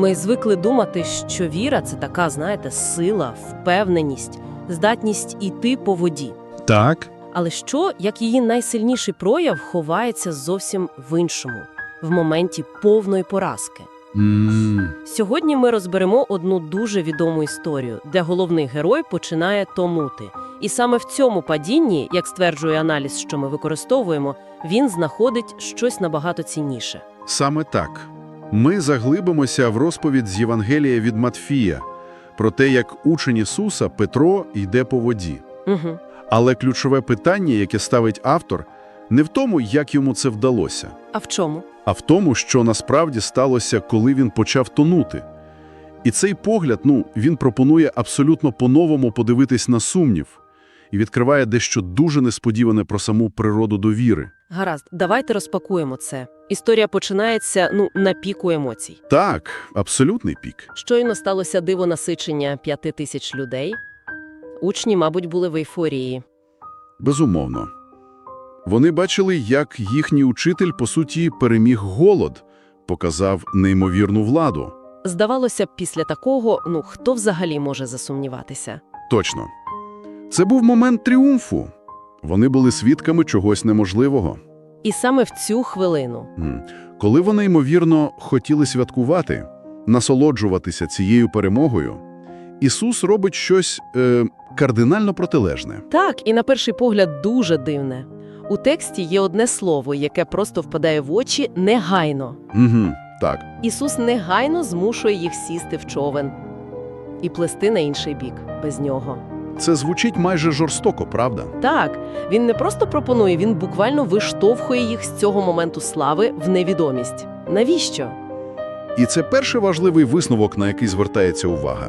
Ми звикли думати, що віра це така, знаєте, сила, впевненість, здатність іти по воді. Так. Але що, як її найсильніший прояв ховається зовсім в іншому, в моменті повної поразки? м Сьогодні ми розберемо одну дуже відому історію, де головний герой починає тонути. І саме в цьому падінні, як стверджує аналіз, що ми використовуємо, він знаходить щось набагато цінніше. Саме так. Ми заглибимося в розповідь з Євангелія від Матфія про те, як учень Ісуса Петро йде по воді. Угу. Але ключове питання, яке ставить автор, не в тому, як йому це вдалося, А в чому? а в тому, що насправді сталося, коли він почав тонути. І цей погляд, ну, він пропонує абсолютно по-новому подивитись на сумнів і відкриває дещо дуже несподіване про саму природу довіри. Гаразд, давайте розпакуємо це. Історія починається ну на піку емоцій. Так, абсолютний пік. Щойно сталося диво насичення п'яти тисяч людей. Учні, мабуть, були в ейфорії. Безумовно. Вони бачили, як їхній учитель, по суті, переміг голод, показав неймовірну владу. Здавалося б, після такого, ну хто взагалі може засумніватися? Точно. Це був момент тріумфу. Вони були свідками чогось неможливого. І саме в цю хвилину Коли вони, ймовірно, хотіли святкувати, насолоджуватися цією перемогою, Ісус робить щось е, кардинально протилежне. Так, і на перший погляд дуже дивне. У тексті є одне слово, яке просто впадає в очі негайно. Угу, так. Ісус негайно змушує їх сісти в човен і плести на інший бік без нього. Це звучить майже жорстоко, правда? Так, він не просто пропонує, він буквально виштовхує їх з цього моменту слави в невідомість. Навіщо? І це перший важливий висновок, на який звертається увага.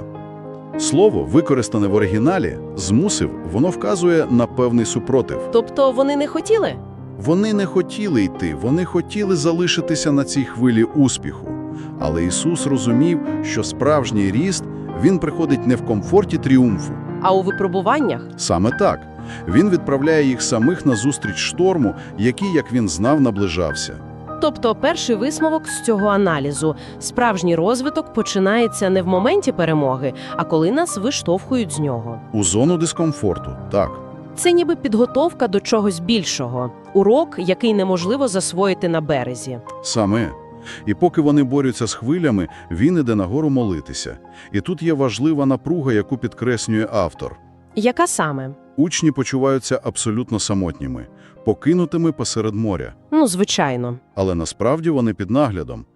Слово, використане в оригіналі, змусив, воно вказує на певний супротив. Тобто вони не хотіли? Вони не хотіли йти, вони хотіли залишитися на цій хвилі успіху. Але Ісус розумів, що справжній ріст, він приходить не в комфорті тріумфу. А у випробуваннях? Саме так. Він відправляє їх самих на зустріч шторму, який, як він знав, наближався. Тобто, перший висновок з цього аналізу справжній розвиток починається не в моменті перемоги, а коли нас виштовхують з нього. У зону дискомфорту, так. Це ніби підготовка до чогось більшого, урок, який неможливо засвоїти на березі. Саме. І поки вони борються з хвилями, він іде нагору молитися. І тут є важлива напруга, яку підкреслює автор. Яка саме? Учні почуваються абсолютно самотніми, покинутими посеред моря. Ну, звичайно. Але насправді вони під наглядом.